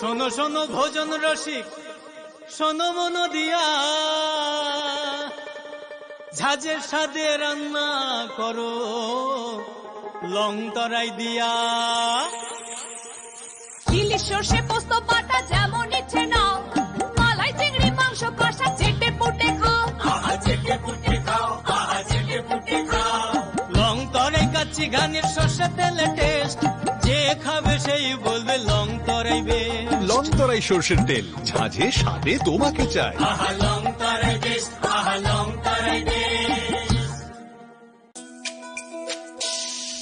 শোনো শোনো ভোজন রসিক, শোনো মন দিয়া। ঝাঁঝের সাদে রান্না করো, লং তরাই দিয়া। ইলিশ সর্ষে পোস্ত বাটা কাচ্চি ঘানির সর্ষে তেলে টেস্ট যে খাবে সেই বলবে লং তরাই বেশ লং তরাই সর্ষের তেল ঝাঁঝে স্বাদে তোমাকে চাই। আহা লং তরাই বেশ আহা লং তরাই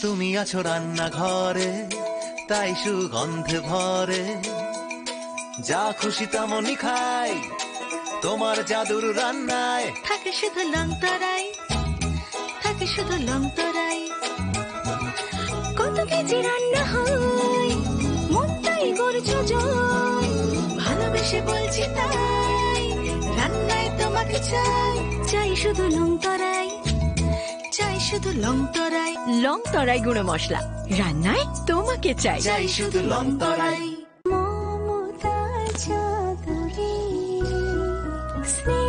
তুমি আছো রান্না ঘরে তাই সুগন্ধে ভরে। যা খুশি তেমনই খাই তোমার জাদুর রান্নায়। থাকে শুধু লং তরাই থাকে শুধু লং তরাই। কত রান্না হয় মনটাই করছ জয়। ভালোবেসে বলছি তাই রান্নায় তোমাকে চাই। চাই শুধু লং তরাই চাই শুধু লং তরাই। লং তরাই গুঁড়ো মশলা রান্নায় তোমাকে চাই। চাই শুধু লং তরাই। মমতার চাদরে স্নেহ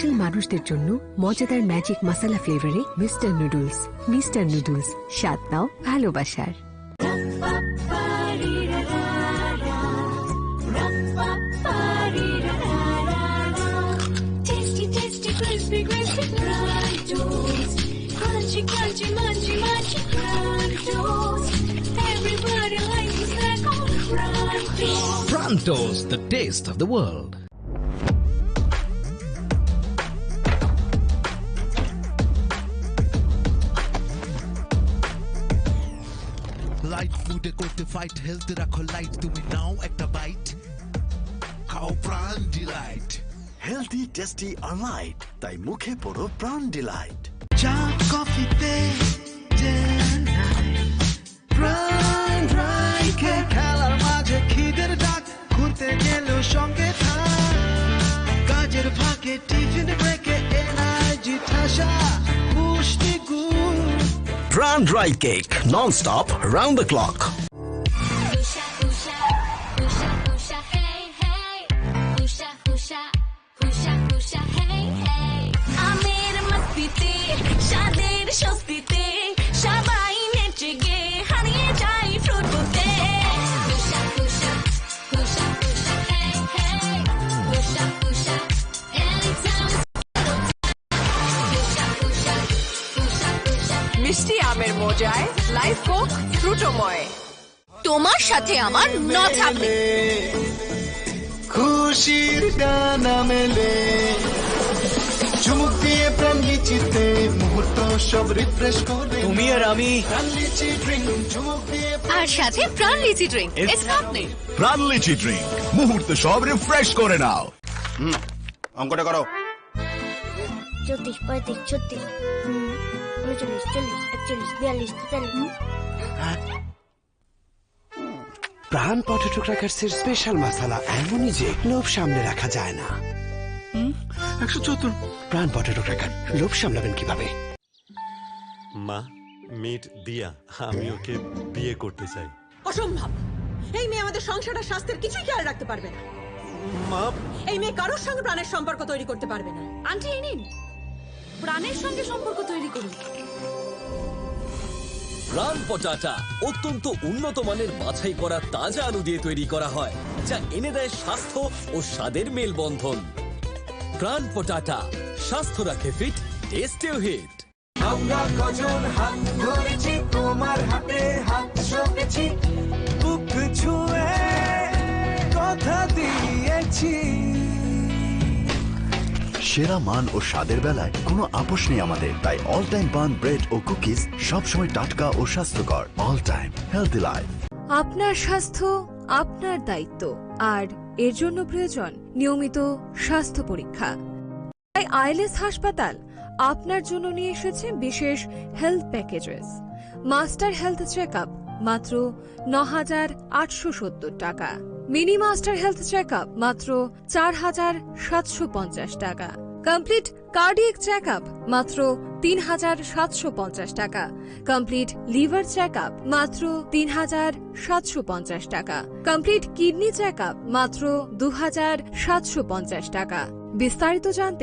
স্পেশাল মানুষদের জন্য মজাদার ম্যাজিক মশলা ফ্লেভারে মিস্টার নুডলস মিস্টার নুডলস স্বাদ নাও ভালোবাসার. Prontos, the taste of the world. Light ফুডে করতে ফাইট হেলথ রাখো লাইট তুমি নাও একটা বাইট খাও প্রাণ ডিলাইট হেলদি টেস্টি আর লাইট তাই মুখে পড়ো প্রাণ ডিলাইট চা কফিতে খেলার মাঝে খিদের ডাক। ঘুরতে গেলেও সঙ্গে থাক। কাজের ফাঁকে tiffin Grand Dried Cake. Non-stop, round the clock. মজায় লাইফ কোক ফ্রুটোময় তোমার সাথে আমার ন থাকবে খুশির ডানা মেলে। চুমুক দিয়ে প্রাণ লিচিতে মুহূর্ত সব রিফ্রেশ করে। তুমি আর আমি। প্রাণ লিচি ড্রিঙ্ক চুমুক দিয়ে আর সাথে প্রাণ লিচি ড্রিঙ্ক স্কাপনে প্রাণ লিচি ড্রিঙ্ক মুহূর্তে সব রিফ্রেশ করে নাও। অঙ্কটা করো। চৌত্রিশ পঁয়ত্রিশ ছত্রিশ উনচল্লিশ চল্লিশ একচল্লিশ বিয়াল্লিশ তেতাল্লিশ। প্রাণ পটেটো ক্র্যাকার্সের স্পেশাল মশলা এমনই যে লোভ সামনে রাখা যায় না। একশো চতুর প্রাণ পটেটো ক্র্যাকার লোভ সামলাবেন কীভাবে? মা মিট দিয়া আমি ওকে বিয়ে করতে চাই। অসম্ভব! এই মেয়ে আমাদের সংসারের স্বাস্থ্যের কিছুই খেয়াল রাখতে পারবে না। মা! এই মেয়ে কারোর সঙ্গে প্রাণের সম্পর্ক তৈরি করতে পারবে না। আন্টি এই নিন। প্রাণের সঙ্গে সম্পর্ক তৈরি করুন। প্রাণ পটাটা অত্যন্ত উন্নত মানের বাছাই করা তাজা আলু দিয়ে তৈরি করা হয় যা এনে দেয় স্বাস্থ্য ও স্বাদের মেলবন্ধন। প্রাণ পটাটা স্বাস্থ্য রাখে ফিট টেস্টেও হিট আমরা কজন হাত ধরেছি তোমার হাতে হাত সপেছি বুক ছুঁয়ে কথা দিয়েছি। সেরা মান ও স্বাদের বেলায় কোনো আপোষ নেই আমাদের। তাই অল টাইম পান ব্রেড ও কুকিজ সবসময় টাটকা ও স্বাস্থ্যকর। অল টাইম হেলদি লাইফ আপনার স্বাস্থ্য, আপনার দায়িত্ব আর এর জন্য প্রয়োজন নিয়মিত স্বাস্থ্য পরীক্ষা। তাই আইলেস হাসপাতাল আপনার জন্য নিয়ে এসেছে বিশেষ health packages master health check মাত্র ন হাজার আটশো সত্তর টাকা। মিনি মাস্টার হেলথ চেক মাত্র চার হাজার সাতশো পঞ্চাশ টাকা। কমপ্লিট কার্ডিয়াক চেক মাত্র তিন হাজার সাতশো পঞ্চাশ টাকা। কমপ্লিট লিভার চেক মাত্র তিন হাজার সাতশো পঞ্চাশ টাকা। কমপ্লিট কিডনি চেক মাত্র দু হাজার সাতশো পঞ্চাশ টাকা। বিস্তারিত জানতে